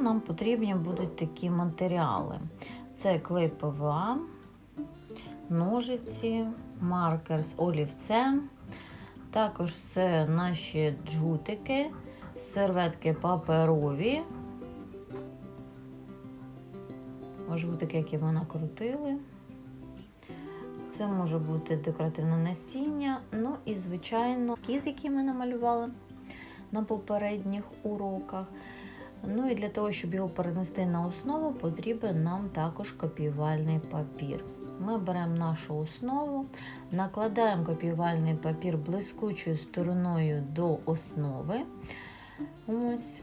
Нам потрібні будуть такі матеріали. Це клей ПВА, ножиці, маркер з олівцем. Також це наші джгутики, серветки паперові. Жгутики, які ми накрутили. Це може бути декоративне насіння. Ну і, звичайно, ескіз, який ми намалювали на попередніх уроках. Ну і для того, щоб його перенести на основу, потрібен нам також копіювальний папір. Ми беремо нашу основу, накладаємо копіювальний папір блискучою стороною до основи. Ось.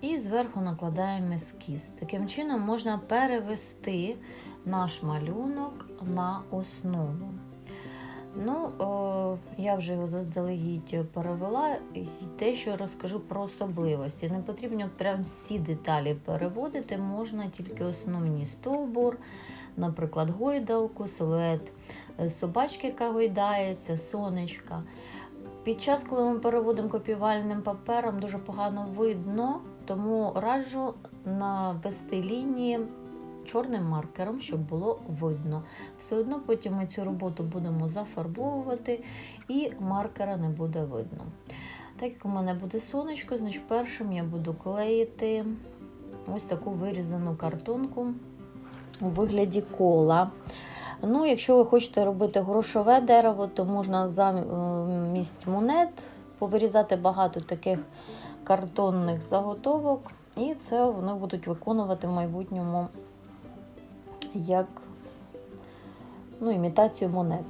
І зверху накладаємо ескіз. Таким чином можна перевести наш малюнок на основу. Ну, о, я вже його заздалегідь перевела і дещо розкажу про особливості. Не потрібно прям всі деталі переводити, можна тільки основні стовбур, наприклад, гойдалку, силует собачки, яка гойдається, сонечка. Під час, коли ми переводимо копіювальним папером, дуже погано видно, тому раджу навести лінії чорним маркером, щоб було видно. Все одно потім ми цю роботу будемо зафарбовувати і маркера не буде видно. Так як у мене буде сонечко, значить першим я буду клеїти ось таку вирізану картонку у вигляді кола. Ну, Якщо ви хочете робити грошове дерево, то можна замість монет повирізати багато таких картонних заготовок, і це вони будуть виконувати в майбутньому як ну, імітацію монет.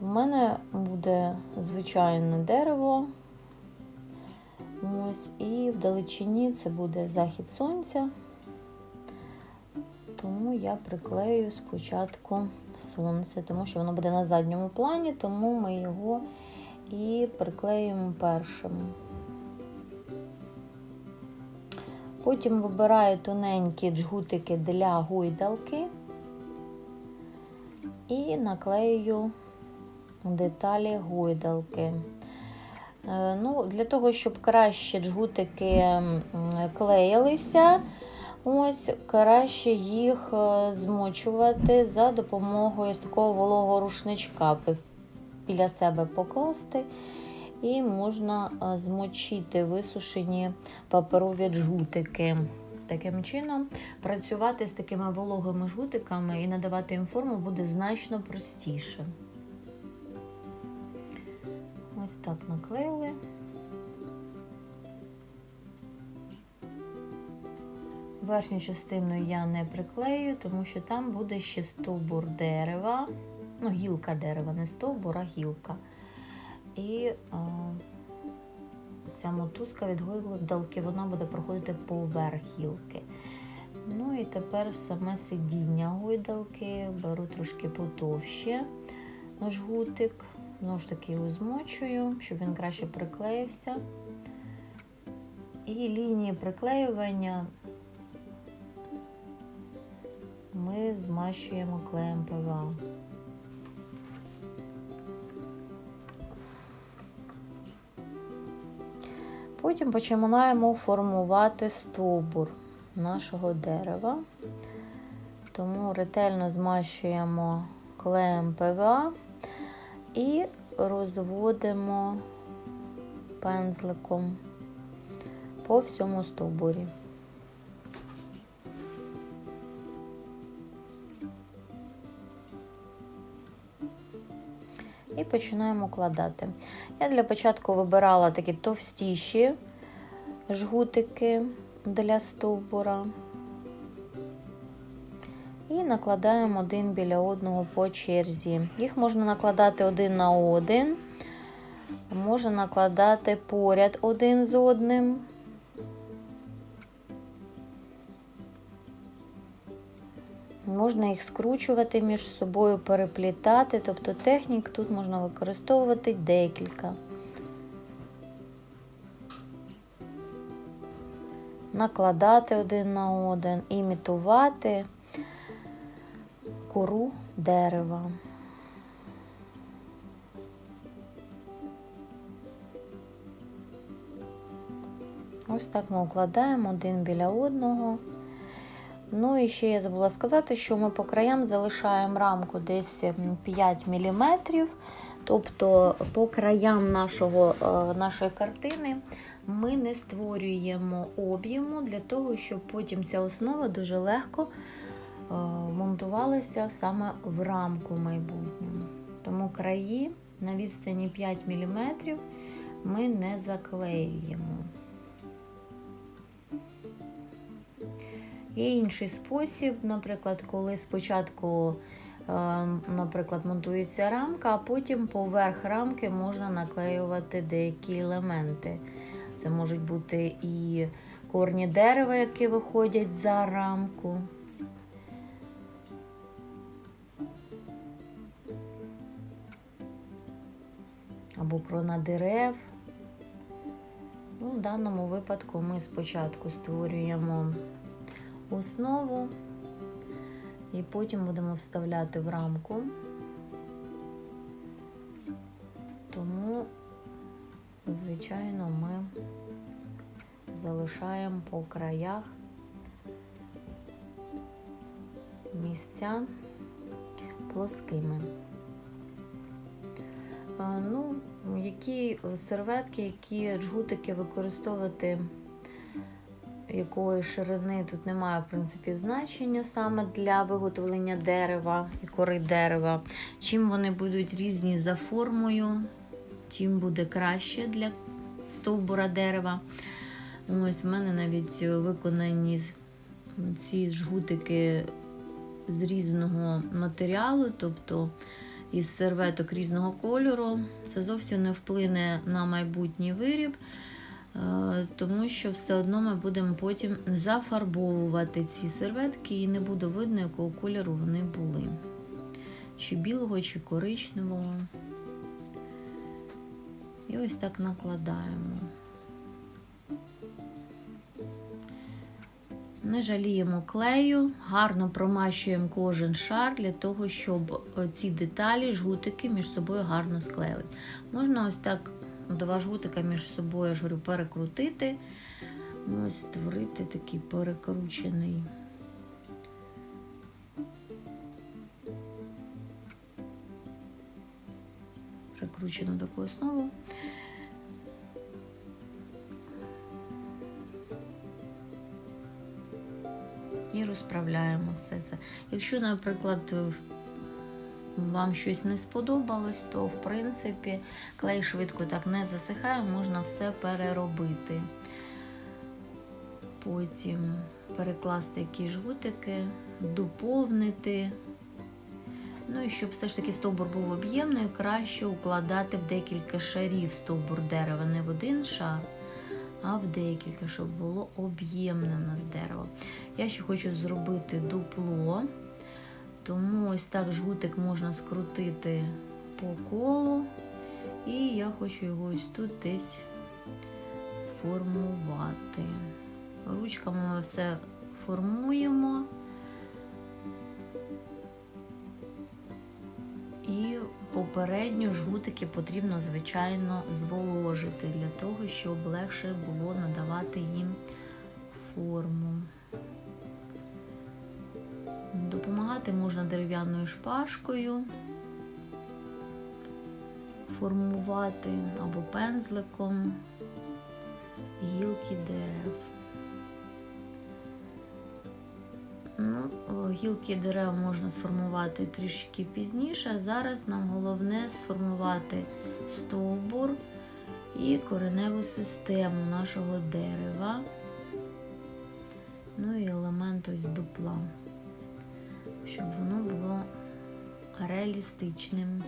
У мене буде звичайне дерево. Ось, І в далечині це буде захід сонця. Тому я приклею спочатку сонце, тому що воно буде на задньому плані, тому ми його і приклеюємо першим. Потім вибираю тоненькі джгутики для гойдалки і наклею деталі гойдалки. Ну, Для того, щоб краще джгутики клеїлися, ось краще їх змочувати за допомогою такого вологого рушничка біля себе покласти і можна змочити висушені паперові джгутики. Таким чином, працювати з такими вологими жгутиками і надавати їм форму буде значно простіше. Ось так наклеїли. Верхню частину я не приклею, тому що там буде ще стовбур дерева, ну, гілка дерева, не стовбур, а гілка. І а, ця мотузка від гойдалки вона буде проходити поверх гілки. Ну і тепер саме сидіння гойдалки беру трошки потовще жгутик, знову ж таки його змочую, щоб він краще приклеївся. І лінії приклеювання ми змащуємо клеєм ПВА. Потім починаємо формувати стовбур нашого дерева, тому ретельно змащуємо клеєм ПВА і розводимо пензликом по всьому стовбурі. Починаємо кладати. Я для початку вибирала такі товстіші жгутики для стовбура. І накладаємо один біля одного по черзі. Їх можна накладати один на один, можна накладати поряд один з одним. Можна їх скручувати між собою, переплітати, тобто технік тут можна використовувати декілька. Накладати один на один, імітувати кору дерева. Ось так ми укладаємо один біля одного. Ну і ще я забула сказати, що ми по краям залишаємо рамку десь 5 мм. Тобто по краям нашого, е, нашої картини ми не створюємо об'єму для того, щоб потім ця основа дуже легко е, монтувалася саме в рамку майбутньому. Тому краї на відстані 5 мм ми не заклеюємо. Є інший спосіб, наприклад, коли спочатку, е, наприклад, монтується рамка, а потім поверх рамки можна наклеювати деякі елементи. Це можуть бути і корні дерева, які виходять за рамку. Або крона дерев. Ну, В даному випадку ми спочатку створюємо основу і потім будемо вставляти в рамку. Тому, звичайно, ми залишаємо по краях місця плоскими. Ну, які серветки, які джгутики використовувати якої ширини тут немає, в принципі, значення саме для виготовлення дерева і кори дерева. Чим вони будуть різні за формою, тим буде краще для стовбура дерева. Ось в мене навіть виконані ці жгутики з різного матеріалу, тобто із серветок різного кольору. Це зовсім не вплине на майбутній виріб. Тому що все одно ми будемо потім зафарбовувати ці серветки і не буде видно, якого кольору вони були. Чи білого, чи коричневого. І ось так накладаємо. Не жаліємо клею, гарно промащуємо кожен шар для того, щоб ці деталі, жгутики між собою гарно склеїли. Можна ось так два жгутика між собою, я ж говорю, перекрутити. Ось створити такий перекручений. Прикручену таку основу. І розправляємо все це. Якщо, наприклад, вам щось не сподобалось, то в принципі клей швидко так не засихає, можна все переробити. Потім перекласти якісь жгутики, доповнити. Ну і щоб все ж таки стовбур був об'ємний, краще укладати в декілька шарів стовбур дерева, не в один шар, а в декілька, щоб було об'ємне в нас дерево. Я ще хочу зробити дупло. Тому ось так жгутик можна скрутити по колу, і я хочу його ось тут десь сформувати. Ручками ми все формуємо і попередньо жгутики потрібно, звичайно, зволожити для того, щоб легше було надавати їм форму. Допомагати можна дерев'яною шпажкою, формувати або пензликом гілки дерев. Ну, Гілки дерев можна сформувати трішки пізніше, а зараз нам головне сформувати стовбур і кореневу систему нашого дерева, ну і елемент ось дупла щоб воно було реалістичним.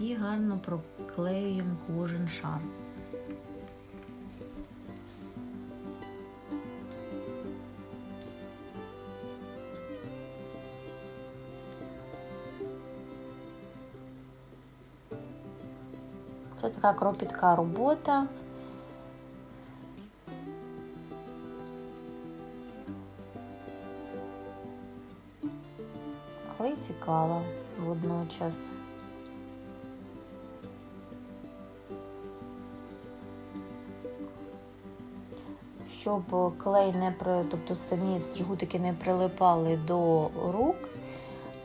І гарно проклеюємо кожен шар. Це така кропітка робота. але й цікава водночас. Щоб клей не при, тобто самі жгутики не прилипали до рук,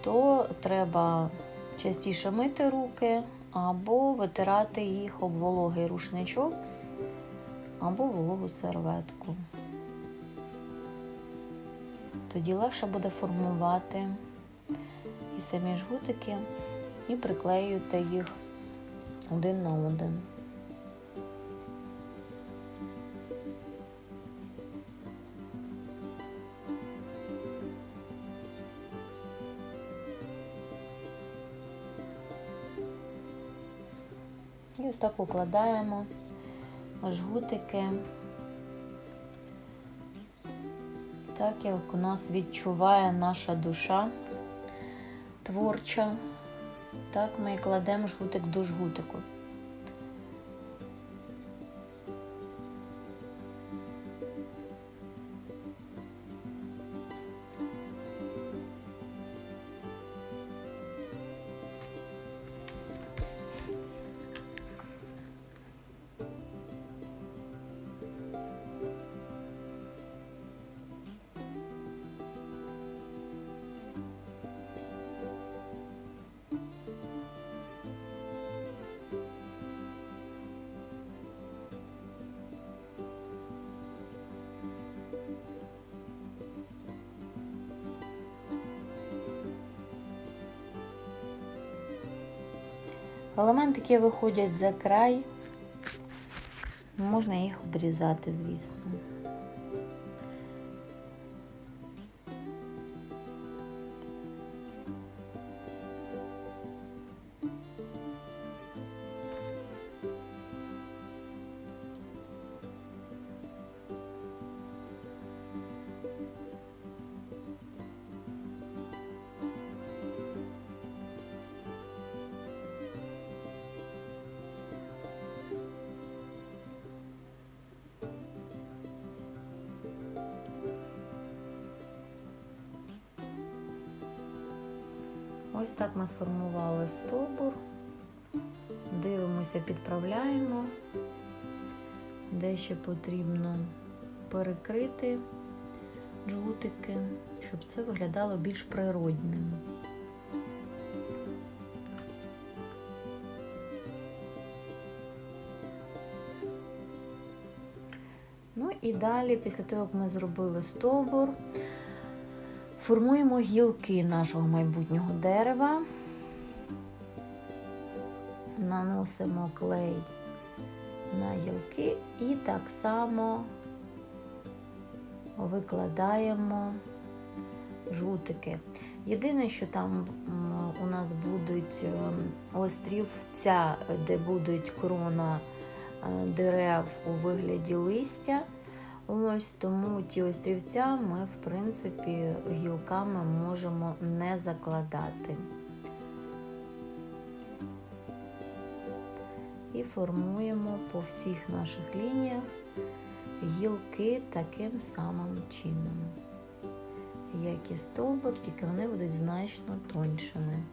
то треба частіше мити руки або витирати їх об вологий рушничок або вологу серветку. Тоді легше буде формувати і самі жгутики, і приклеюєте їх один на один. Ось так укладаємо жгутики, так як у нас відчуває наша душа творча, так ми кладемо жгутик до жгутику. Елементи, які виходять за край, можна їх обрізати, звісно. Ось так ми сформували стовбур. Дивимося, підправляємо, де ще потрібно перекрити жгутики, щоб це виглядало більш природним. Ну і далі, після того, як ми зробили стовбур, Формуємо гілки нашого майбутнього дерева, наносимо клей на гілки і так само викладаємо жгутики. Єдине, що там у нас будуть острівця, де будуть крона дерев у вигляді листя. Ось тому ті острівця ми, в принципі, гілками можемо не закладати. І формуємо по всіх наших лініях гілки таким самим чином, як і стовбур, тільки вони будуть значно тоншими.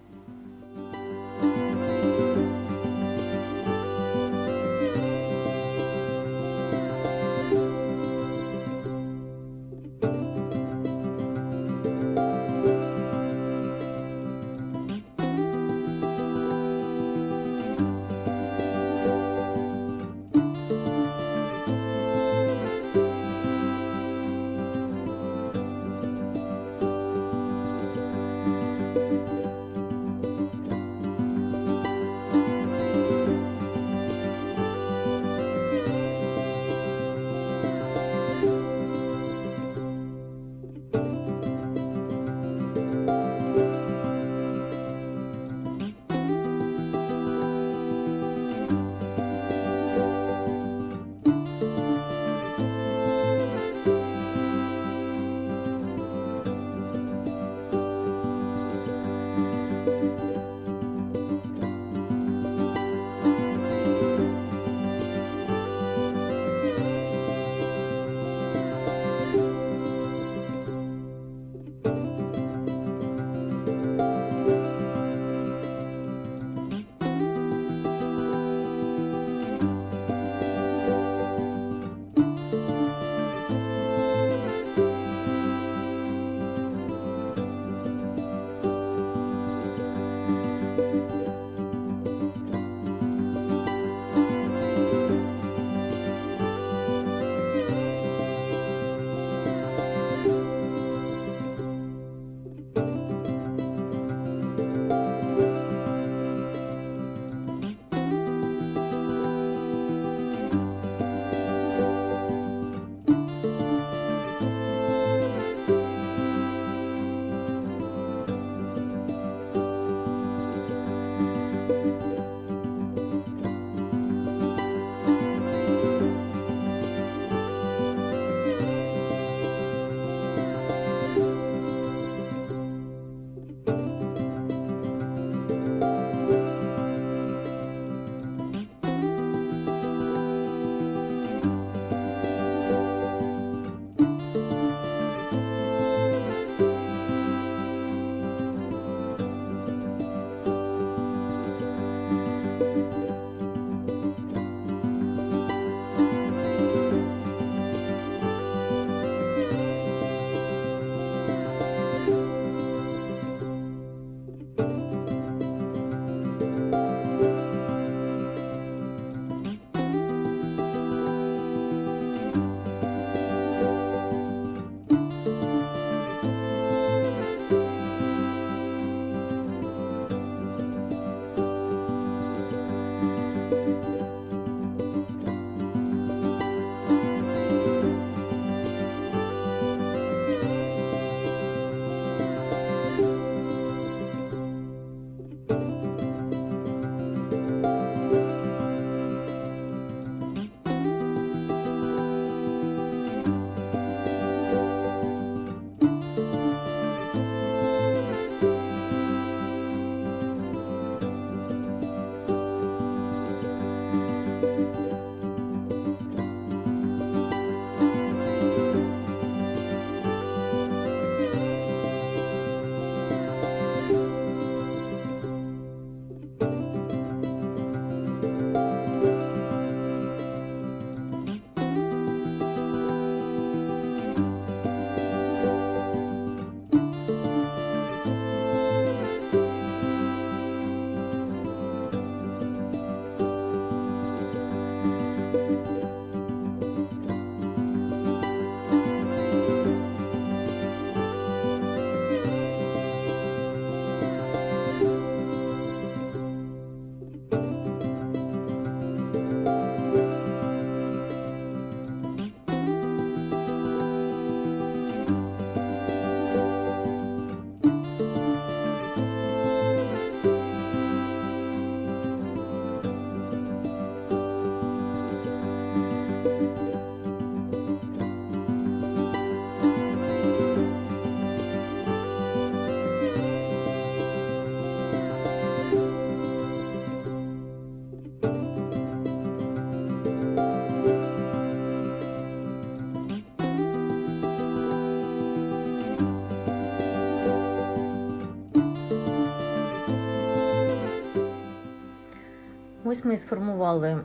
Ось ми і сформували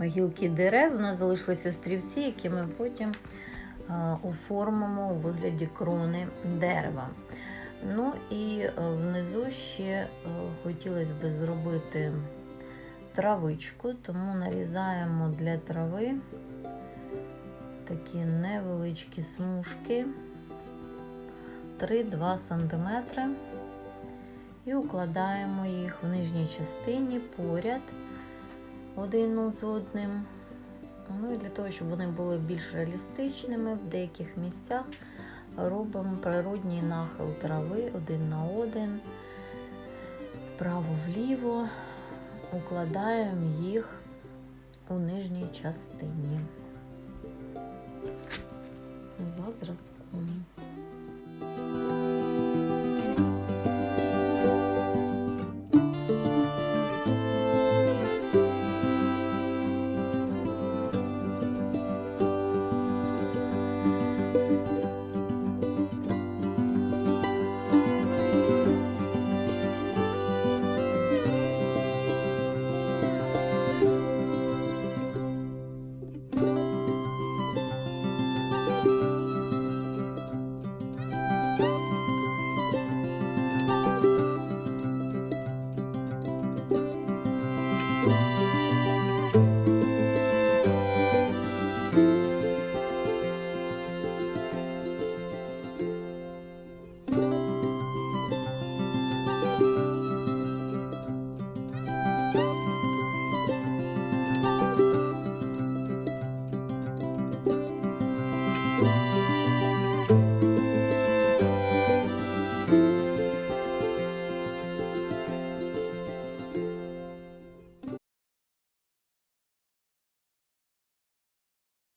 гілки дерев. У нас залишились острівці, які ми потім оформимо у вигляді крони дерева. Ну і е, внизу ще е, хотілося б зробити травичку, тому нарізаємо для трави такі невеличкі смужки 3-2 см і укладаємо їх в нижній частині поряд один з одним. Ну і для того, щоб вони були більш реалістичними, в деяких місцях робимо природній нахил трави один на один, вправо-вліво, укладаємо їх у нижній частині. За зразком.